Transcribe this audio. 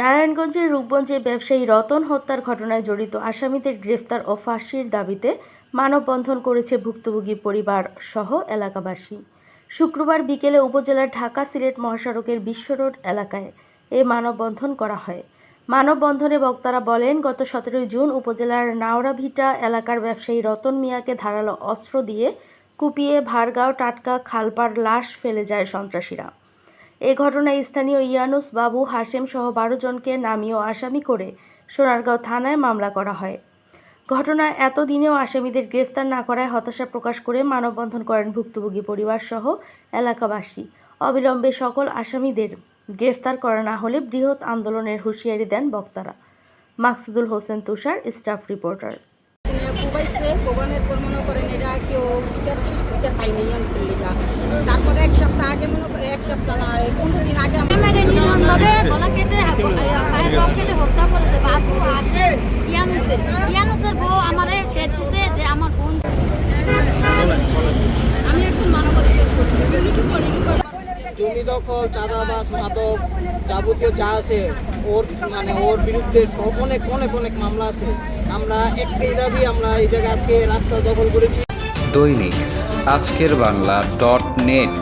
নারায়ণগঞ্জের রূপগঞ্জে ব্যবসায়ী রতন হত্যার ঘটনায় জড়িত আসামিদের গ্রেফতার ও ফাঁসির দাবিতে মানববন্ধন করেছে ভুক্তভোগী পরিবার সহ এলাকাবাসী। শুক্রবার বিকেলে উপজেলার ঢাকা সিলেট মহাসড়কের বিশ্ব রোড এলাকায় এ মানববন্ধন করা হয়। মানববন্ধনে বক্তারা বলেন, গত সতেরোই জুন উপজেলার নাওড়াভিটা এলাকার ব্যবসায়ী রতন মিয়াকে ধারালো অস্ত্র দিয়ে কুপিয়ে ভারগাঁও টাটকা খালপার লাশ ফেলে যায় সন্ত্রাসীরা। এ ঘটনায় স্থানীয় ইয়ানুস বাবু, হাশেম সহ বারো জনকে নামিয়ে আসামি করে সোনারগাঁও থানায় মামলা করা হয়। ঘটনায় এতদিনেও আসামিদের গ্রেফতার না করায় হতাশা প্রকাশ করে মানববন্ধন করেন ভুক্তভোগী পরিবার সহ এলাকাবাসী। অবিলম্বে সকল আসামিদের গ্রেফতার করা না হলে বৃহৎ আন্দোলনের হুঁশিয়ারি দেন বক্তারা। Maksudul Hossain Tushar, staff reporter. করেন এটা কেউ বিচার তারপরে আগে মনে করে এক সপ্তাহ পনেরো দিন আগে আমরা গলা কেটে পায়ের রক কেটে হত্যা করেছে বাবু আসে ইয়ানুসের ইয়ানুসের বউ আমারে ঠেট দিছে যে আমার বোন আমি একজন? জমি দখল চাঁদাবাস মাদক যাবতীয় যা আছে ওর মানে ওর বিরুদ্ধে সব অনেক অনেক অনেক মামলা আছে। আমরা একটাই দাবি আমরা এই জায়গায় আজকে রাস্তা দখল করেছি। দৈনিক আজকের বাংলা ডট নেট।